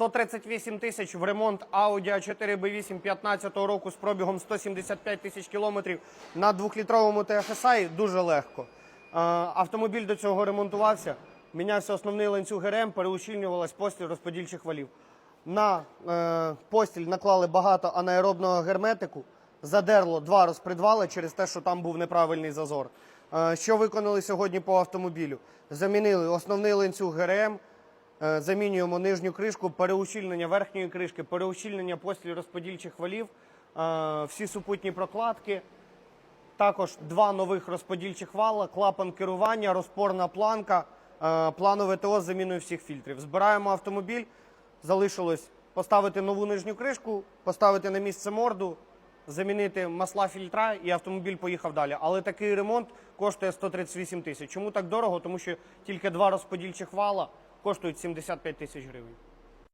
138 тисяч в ремонт Audi A4 B8 15 року з пробігом 175 тисяч кілометрів на двохлітровому TFSI дуже легко. Автомобіль до цього ремонтувався, мінявся основний ланцюг ГРМ, переущільнювалась постіль розподільчих валів. На е, постіль наклали багато анаеробного герметику, задерло два розпредвали через те, що там був неправильний зазор. Е, що виконали сьогодні по автомобілю? Замінили основний ланцюг ГРМ, Замінюємо нижню кришку, переущільнення верхньої кришки, переущільнення постіль розподільчих валів, е, всі супутні прокладки. Також два нових розподільчих вала, клапан керування, розпорна планка, е, планове ТО з заміною всіх фільтрів. Збираємо автомобіль, залишилось поставити нову нижню кришку, поставити на місце морду, замінити масла фільтра і автомобіль поїхав далі. Але такий ремонт коштує 138 тисяч. Чому так дорого? Тому що тільки два розподільчих вала коштують 75 тисяч гривень.